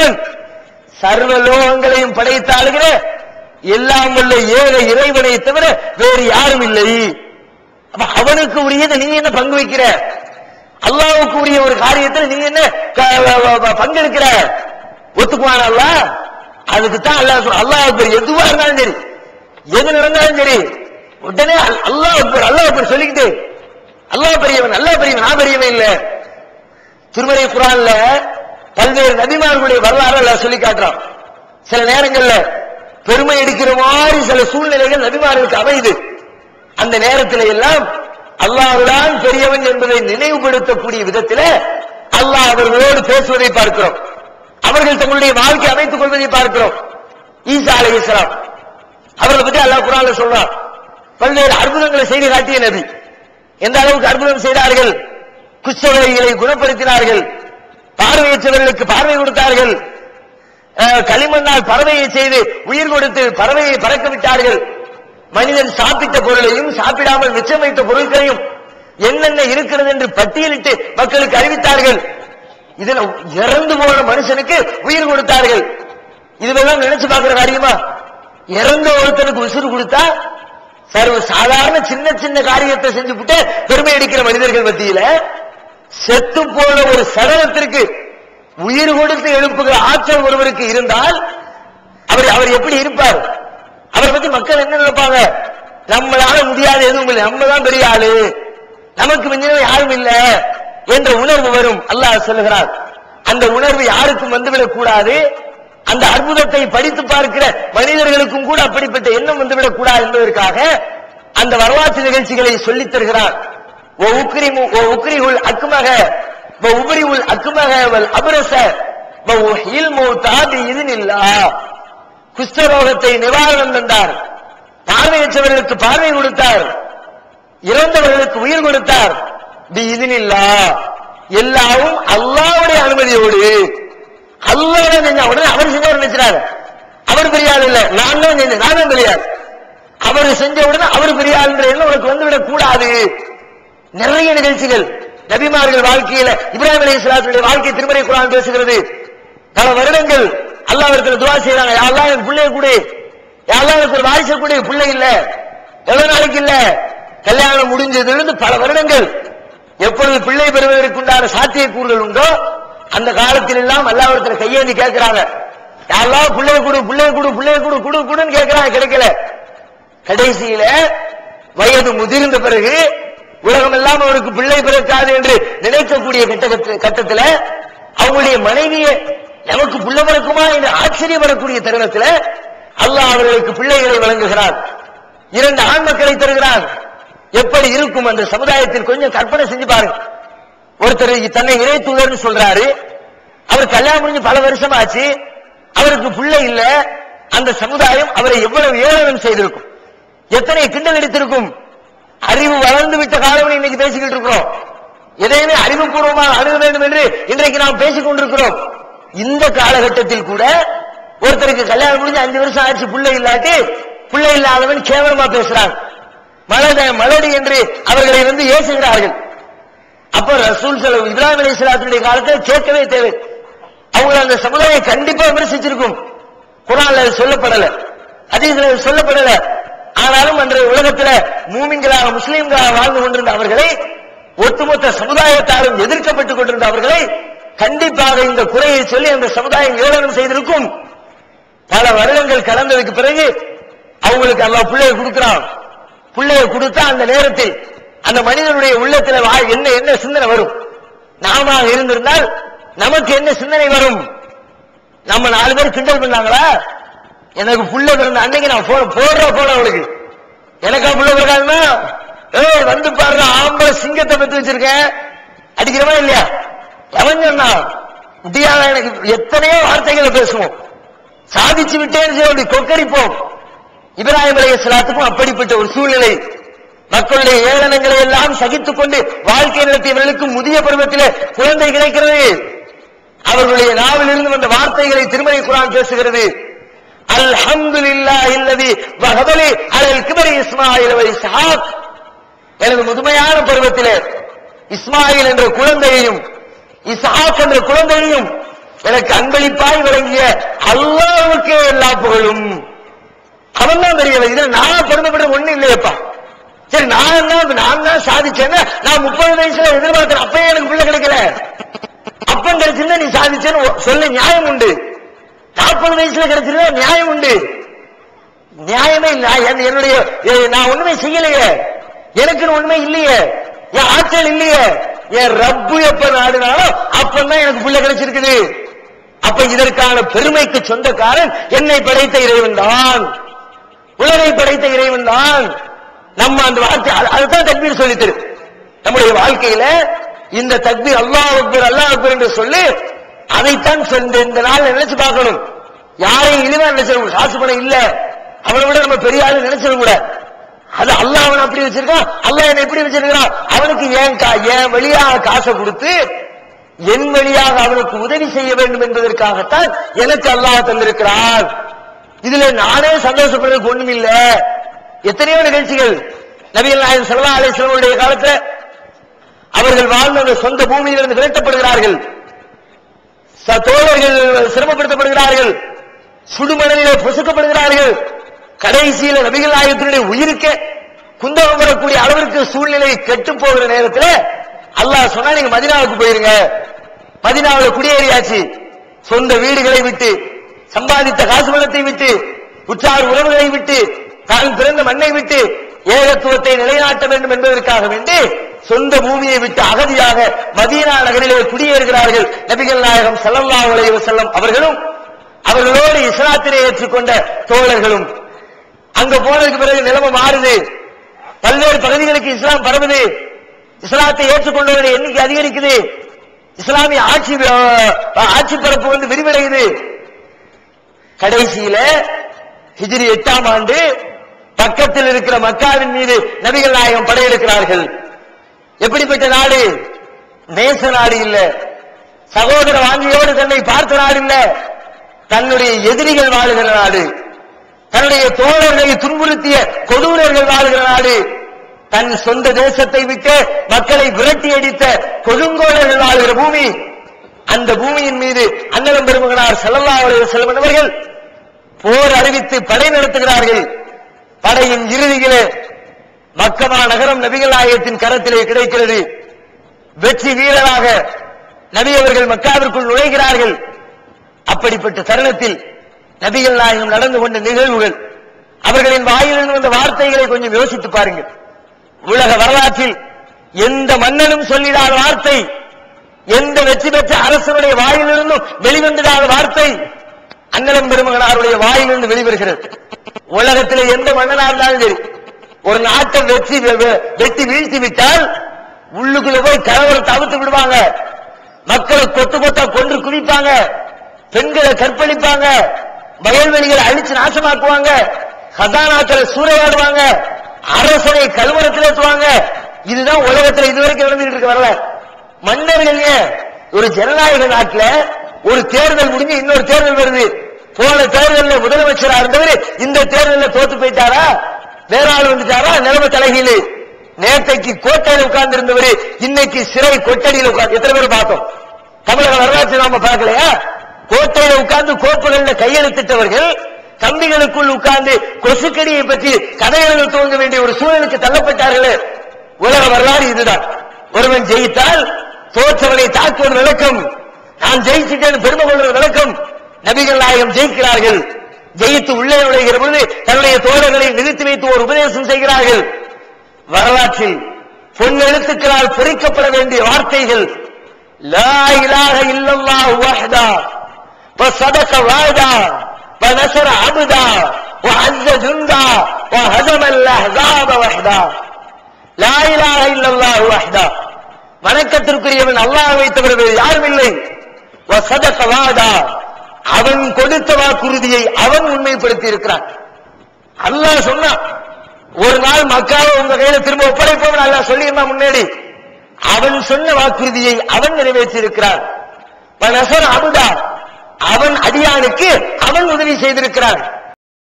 பெரியவன் சர்வ லோகங்களையும் படைத்தாளுகிற எல்லாம் உள்ள ஏக இறைவனை தவிர வேறு யாரும் இல்லை. அப்ப அவனுக்கு உரியதை நீ என்ன பங்கு வைக்கிற? அல்லாவுக்கு உரிய ஒரு காரியத்தில் நீ என்ன பங்கெடுக்கிற? ஒத்துக்குவான் அல்லாஹ் அதுக்கு தான் அல்லாஹ் அல்லாஹ் அக்பர் எதுவா இருந்தாலும் சரி எது நடந்தாலும் சரி உடனே அல்லாஹ் அக்பர் அல்லாஹ் அக்பர் சொல்லிக்கிட்டு அல்லாஹ் பெரியவன் அல்லாஹ் பெரியவன் நான் பெரியவன் இல்ல. திருமறை குரான்ல பல்வேறு நபிமார்களுடைய வரலாறு சொல்லி காட்டுறான். சில நேரங்கள்ல பெருமை எடுக்கிற மாதிரி சில சூழ்நிலைகள் நபிமார்களுக்கு அமையுது. அந்த நேரத்தில் எல்லாம் அல்லாஹ்தான் பெரியவன் என்பதை நினைவுபடுத்தக்கூடிய விதத்தில் அல்லாஹ் அவர்களோடு பேசுவதை பார்க்கிறோம். அவர்கள் தங்களுடைய வாழ்க்கை அமைத்துக் கொள்வதை பார்க்கிறோம். ஈசா அலை இஸ்லாம் அவர்களை பற்றி அல்லாஹ் குரான் சொல்றான். பல்வேறு அற்புதங்களை செய்து காட்டிய நபி. எந்த அளவுக்கு அற்புதம் செய்தார்கள்? குஷ்டரோகிகளை குணப்படுத்தினார்கள்? பார்வையற்றவர்களுக்கு பார்வை கொடுத்தார்கள். களிமண்ணால் பறவையை செய்து உயிர் கொடுத்து பறவையை பறக்க விட்டார்கள். மனிதன் சாப்பிட்ட பொருளையும் சாப்பிடாமல் மிச்சம் வைத்த பொருட்களையும் என்னென்ன இருக்கிறது என்று பட்டியலிட்டு மக்களுக்கு அறிவித்தார்கள். இதுல இறந்து போன மனுஷனுக்கு உயிர் கொடுத்தார்கள். இதுவெல்லாம் நினைச்சு பார்க்கிற காரியமா? இறந்த ஒருத்தனுக்கு உசுறு கொடுத்தா சர்வ சாதாரண சின்ன சின்ன காரியத்தை செஞ்சுவிட்டு பெருமை அடிக்கிற மனிதர்கள் மத்தியில செத்து போன ஒரு சடலத்திற்கு உயிர் கொடுத்து எழுப்புகிற ஆற்றல் ஒருவருக்கு இருந்தால் அவர் அவர் எப்படி இருப்பார்? அவரை பத்தி மக்கள் என்ன நினைப்பாங்க? நம்மளால முடியாது எதுவும் இல்லை. நம்ம தான் பெரிய ஆளு. நமக்கு மிஞ்சினவை யாரும் இல்லை என்ற உணர்வு வரும். அல்லாஹ் சொல்லுகிறார். அந்த உணர்வு யாருக்கும் வந்துவிடக் கூடாது. அந்த அற்புதத்தை படித்து பார்க்கிற மனிதர்களுக்கும் கூட அப்படிப்பட்ட எண்ணம் வந்துவிடக் கூடாது என்பதற்காக அந்த வரலாற்று நிகழ்ச்சிகளை சொல்லித் தருகிறார். உக்ரிஹுல் அக்மக உபரிவுல் அக்மக வல் அபரச உஹில் மௌதாபி இதுனில்லா. குஷ்டரோகத்தை நிவாரணம் தந்தார். பார்வையற்றவர்களுக்கு பார்வை கொடுத்தார். இறந்தவர்களுக்கு உயிர் கொடுத்தார். பி இதுனில்லா. எல்லாவும் அல்லாவுடைய அனுமதியோடு. அல்லாவோட நினைச்சா உடனே அவர் செஞ்சவர் நினைச்சார் அவர் பெரிய இல்ல. நான் தான் நானும் பெரிய அவர் செஞ்ச உடனே அவர் பெரிய ஆள் எண்ணம் உனக்கு வந்துவிடக் கூடாது நிறைய நிகழ்ச்சிகள். நபிமார்கள் வாழ்க்கையில இப்ராஹிம் அலி இஸ்லாத்துடைய வாழ்க்கை திருமறை குரான் பேசுகிறது. பல வருடங்கள் அல்லாஹ்விடத்தில் துவா செய்யறாங்க யாரெல்லாம் எனக்கு பிள்ளைய கூட. யாரெல்லாம் எனக்கு ஒரு வாரிசு கூட. பிள்ளை இல்ல. எவ்வளவு நாளைக்கு இல்ல? கல்யாணம் முடிஞ்சதிலிருந்து பல வருடங்கள். எப்பொழுது பிள்ளை பெறுவதற்கு உண்டான சாத்தியக்கூறுகள் உண்டோ அந்த காலத்தில் எல்லாம் ஒருத்தர் கையேந்தி கேட்கிறாங்க. யாரெல்லாம் பிள்ளைய கொடு பிள்ளைய கொடு பிள்ளைய கொடு குடு குடுன்னு கேட்கிறாங்க. கிடைக்கல. கடைசியில வயது முதிர்ந்த பிறகு உலகம் எல்லாம் அவருக்கு பிள்ளை பிறக்காது என்று நினைக்கக்கூடிய கட்ட கட்டத்துல அவங்களுடைய மனைவியை நமக்கு பிள்ளை பிறக்குமா என்று ஆச்சரியப்படக்கூடிய தருணத்துல அல்லாஹ் அவர்களுக்கு பிள்ளைகளை வழங்குகிறார். இரண்டு ஆண் மக்களை தருகிறார். எப்படி இருக்கும் அந்த சமுதாயத்தில் கொஞ்சம் கற்பனை செஞ்சு பாருங்க. ஒருத்தர் தன்னை இறை தூதர்னு சொல்றாரு. அவர் கல்யாணம் முடிஞ்சு பல வருஷம் ஆச்சு அவருக்கு பிள்ளை இல்ல. அந்த சமுதாயம் அவரை எவ்வளவு ஏளனம் செய்திருக்கும். எத்தனை கிண்டல் எடுத்திருக்கும் அறிவு வளர்ந்து விட்ட காலம் இன்னைக்கு பேசிக்கிட்டு இருக்கிறோம். எதையுமே அறிவுபூர்வமாக அணுக வேண்டும் என்று இன்றைக்கு நாம் பேசிக் கொண்டிருக்கிறோம். இந்த காலகட்டத்தில் கூட ஒருத்தருக்கு கல்யாணம் முடிஞ்சு அஞ்சு வருஷம் ஆச்சு பிள்ளை இல்லாட்டி பிள்ளை இல்லாதவன் கேவலமா பேசுறாங்க மலட மலடி என்று அவர்களை வந்து ஏசுகிறார்கள். அப்ப ரசூல் செலவு இப்ராஹிம் அலி இஸ்லாத்தினுடைய காலத்தில் கேட்கவே தேவை. அவங்க அந்த சமுதாயம் கண்டிப்பா விமர்சிச்சிருக்கும். குரான்ல அது சொல்லப்படல. ஹதீஸ்ல சொல்லப்படல. ஆனாலும் அன்றைய உலகத்துல மூமின்களாக முஸ்லீம்களாக வாழ்ந்து கொண்டிருந்த அவர்களை ஒட்டுமொத்த சமுதாயத்தாலும் எதிர்க்கப்பட்டுக் கொண்டிருந்த அவர்களை கண்டிப்பாக இந்த குறையை சொல்லி அந்த சமுதாயம் ஏளனம் செய்திருக்கும். பல வருடங்கள் கலந்ததுக்கு பிறகு அவங்களுக்கு அல்லாஹ் பிள்ளையை கொடுக்கிறான். பிள்ளையை கொடுத்தா அந்த நேரத்தில் அந்த மனிதனுடைய உள்ளத்துல வா- என்ன என்ன சிந்தனை வரும்? நாம இருந்திருந்தால் நமக்கு என்ன சிந்தனை வரும்? நம்ம நாலு பேர் கிண்டல் பண்ணாங்களா? எனக்கு புள்ள பிறந்த அன்னைக்கு நான் போன போடுற போட அவளுக்கு. எனக்கா புள்ள பிறக்காதுன்னா ஏ வந்து பாருங்க ஆம்பளை சிங்கத்தை பத்தி வச்சிருக்கேன். அடிக்கிறவா இல்லையா? எவன் சொன்னா? முடியாத எனக்கு எத்தனையோ வார்த்தைகளை பேசுவோம். சாதிச்சு விட்டேன்னு சொல்லி கொக்கரிப்போம். இப்ராஹிம் அலைஹிஸ்ஸலாத்துக்கும் அப்படிப்பட்ட ஒரு சூழ்நிலை. மக்களுடைய ஏளனங்களை எல்லாம் சகித்துக் கொண்டு வாழ்க்கை நடத்தியவர்களுக்கு முதிய பருவத்திலே குழந்தை கிடைக்கிறது. அவர்களுடைய நாவிலிருந்து வந்த வார்த்தைகளை திருமலை குரான் பேசுகிறது. அல்ஹம்துலில்லாஹி அல்லதி வஹபலி அலல் கிபரி இஸ்மாயில் இஸ்ஹாக். எனது முதுமையான பருவத்திலே இஸ்மாயில் என்ற குழந்தையையும் இஸ்ஹாக் என்ற குழந்தையையும் எனக்கு அன்பளிப்பாய் வழங்கிய அல்லாவுக்கே எல்லா புகழும். அவன் தான் பெரியவன். இதுல நான் பெருமைப்பட ஒண்ணு இல்லையப்பா. சரி நான் தான் நான் தான் சாதிச்சேன்னா நான் முப்பது வயசுல எதிர்பார்க்கிறேன் அப்பயே எனக்கு பிள்ளை கிடைக்கல. அப்பன் கிடைச்சிருந்தா நீ சாதிச்சேன்னு ஒ- சொல்ல நியாயம் உண்டு. நாற்பது வயசுல கிடைச்சிருந்தா நியாயம் உண்டு. நியாயமே இல்லை. என்னுடைய நான் ஒண்ணுமே செய்யலையே. எனக்குன்னு ஒண்ணுமே இல்லையே. என் ஆற்றல் இல்லையே. என் ரப்பு எப்ப நாடுனாலும் அப்பதான் எனக்கு பிள்ளை கிடைச்சிருக்குது. அப்ப இதற்கான பெருமைக்கு சொந்தக்காரன் என்னை படைத்த இறைவன் தான். உலகை படைத்த இறைவன் தான். நம்ம அந்த வார்த்தை அது- அதுதான் தக்பீர் சொல்லி தரும் நம்முடைய வாழ்க்கையில இந்த தக்பீர் அல்லாஹ் அக்பர் அல்லாஹ் அக்பர் என்று சொல்லி அதைத்தான் சொந்த இந்த நாள் நினைச்சு பார்க்கணும். யாரையும் இனிமே நினைச்சிட காசு பணம் இல்ல. அவனை விட நம்ம பெரிய ஆளு நினைச்சிட கூட அது அல்லாஹ் அவனை அப்படி வச்சிருக்கான். அல்லாஹ் என்ன எப்படி வச்சிருக்கிறான். அவனுக்கு ஏன் கா ஏன் வழியாக காசை கொடுத்து என் வழியாக அவனுக்கு உதவி செய்ய வேண்டும் என்பதற்காகத்தான் எனக்கு அல்லாஹ் தந்திருக்கிறான் இதுல நானே சந்தோஷப்படுறதுக்கு ஒண்ணும் இல்ல எத்தனையோ நிகழ்ச்சிகள் நபிகள் நாயன் ஸல்லல்லாஹு அலைஹி காலத்துல அவர்கள் வாழ்ந்த அந்த சொந்த பூமியிலிருந்து விரட்டப்படுகிறார்கள். தோழர்கள் சிரமப்படுத்தப்படுகிறார்கள். சுடுமணலிலே பொசுக்கப்படுகிறார்கள். கடைசியில நபிகள் நாயகத்தினுடைய உயிருக்கே குந்தகம் வரக்கூடிய அளவிற்கு சூழ்நிலை கெட்டு போகிற நேரத்துல அல்லாஹ் சொன்னா நீங்க மதினாவுக்கு போயிருங்க. மதினாவுல குடியேறியாச்சு. சொந்த வீடுகளை விட்டு சம்பாதித்த காசு பணத்தை விட்டு உற்றார் உறவுகளை விட்டு தான் பிறந்த மண்ணை விட்டு ஏகத்துவத்தை நிலைநாட்ட வேண்டும் என்பதற்காக வேண்டி சொந்த பூமியை விட்டு அகதியாக மதீனா நகரிலே குடியேறுகிறார்கள். நபிகள் நாயகம் சல்லல்லா உலக செல்லம் அவர்களும் அவர்களோடு இஸ்லாத்தினை ஏற்றுக்கொண்ட தோழர்களும். அங்க போனதுக்கு பிறகு நிலைமை மாறுது. பல்வேறு பகுதிகளுக்கு இஸ்லாம் பரவுது. இஸ்லாத்தை ஏற்றுக்கொண்டவர்கள் எண்ணிக்கை அதிகரிக்குது. இஸ்லாமிய ஆட்சி அஹ், ஆட்சி பரப்பு வந்து விரிவடையுது. கடைசியில ஹிஜிரி எட்டாம் ஆண்டு பக்கத்தில் இருக்கிற மக்காவின் மீது நபிகள் நாயகம் படையெடுக்கிறார்கள். எப்படிப்பட்ட நாடு? நேச நாடு இல்ல. சகோதர வாங்கியோடு தன்னை பார்த்த நாடு இல்ல. தன்னுடைய எதிரிகள் வாழுகிற நாடு. தன்னுடைய தோழர்களை துன்புறுத்திய கொடூரர்கள் வாழுகிற நாடு. தன் சொந்த தேசத்தை விட்டு மக்களை விரட்டி அடித்த கொடுங்கோலர்கள் வாழுகிற பூமி. அந்த பூமியின் மீது அண்ணலம் பெருமகனார் செல்லல்லா அலைஹி அவர்கள் போர் அறிவித்து படை நடத்துகிறார்கள். படையின் இறுதியிலே மக்கமா நகரம் நபிகள் நாயகத்தின் கரத்திலே கிடைக்கிறது. வெற்றி வீரராக நபி அவர்கள் மக்காவிற்குள் நுழைகிறார்கள். அப்படிப்பட்ட தருணத்தில் நபிகள் நாயகம் நடந்து கொண்ட நிகழ்வுகள் அவர்களின் வாயிலிருந்து வந்த வார்த்தைகளை கொஞ்சம் யோசித்து பாருங்கள். உலக வரலாற்றில் எந்த மன்னனும் சொல்லிடாத வார்த்தை எந்த வெற்றி பெற்ற அரசனுடைய வாயிலிருந்தும் வெளிவந்திடாத வார்த்தை அண்ணலம் பெருமகனாருடைய வாயிலிருந்து வெளிவருகிறது. உலகத்திலே எந்த மன்னனா இருந்தாலும் சரி ஒரு நாட்டை வெற்றி வெட்டி வீழ்த்தி விட்டால் உள்ளுக்குள்ள போய் கலவரம் தவிர்த்து விடுவாங்க. மக்களை கொத்து கொத்தா கொன்று குவிப்பாங்க. பெண்களை கற்பழிப்பாங்க. வயல்வெளிகளை அழிச்சு நாசமாக்குவாங்க. கதானாக்களை சூறையாடுவாங்க. அரசனை கழுவரத்தில் ஏற்றுவாங்க. இதுதான் உலகத்துல இதுவரைக்கும் நடந்துட்டு இருக்க வரல. மன்னர்கள் ஒரு ஜனநாயக நாட்டில் ஒரு தேர்தல் முடிஞ்சு இன்னொரு தேர்தல் வருது. போன தேர்தலில் முதலமைச்சராக இருந்தவர் இந்த தேர்தலில் தோத்து போயிட்டாரா? வேற ஆள் வந்துட்டாரா? நிலைமை தலைகீழு. நேற்றைக்கு கோட்டையில் உட்கார்ந்து இருந்தவர் இன்னைக்கு சிறை கொட்டடியில் உட்கார்ந்து எத்தனை பேர் பார்த்தோம்? தமிழக வரலாற்று நாம பார்க்கலையா? கோட்டையில உட்கார்ந்து கோப்புகள்ல கையெழுத்திட்டவர்கள் கம்பிகளுக்குள் உட்கார்ந்து கொசுக்கடியை பற்றி கதை துவங்க வேண்டிய ஒரு சூழலுக்கு தள்ளப்பட்டார்களே. உலக வரலாறு இதுதான். ஒருவன் ஜெயித்தால் தோற்றவனை தாக்குவது விளக்கம். நான் ஜெயிச்சுட்டேன் பெருமை கொள்வது விளக்கம். நபிகள் நாயகம் ஜெயிக்கிறார்கள். ஜெயித்து உள்ளே நுழைகிற பொழுது தன்னுடைய தோழர்களை நிறுத்தி வைத்து ஒரு உபதேசம் செய்கிறார்கள் வரலாற்றில் பொன்னெழுத்துக்களால் பொறிக்கப்பட வேண்டிய வார்த்தைகள் லா இலாஹ இல்லல்லாஹு வஹ்தா وصدق وعدا ونصر عبدا وعز جندا وهزم الاحزاب وحدا لا اله الا الله وحدا வணக்கத்திற்குரியவன் அல்லாஹ்வை தவிர வேறு யாரும் இல்லை وصدق وعدا அவன் கொடுத்த வாக்குறுதியை அவன் உண்மைப்படுத்தி இருக்கிறான் அல்லாஹ் சொன்னான் ஒரு நாள் மக்காவை உங்க கையில திரும்ப ஒப்படைப்போம் அல்லாஹ் சொல்லியிருந்தான் முன்னாடி. அவன் சொன்ன வாக்குறுதியை அவன் நிறைவேற்றி இருக்கிறான் அபுதா அவன் அடியானுக்கு அவன் உதவி செய்திருக்கிறான்.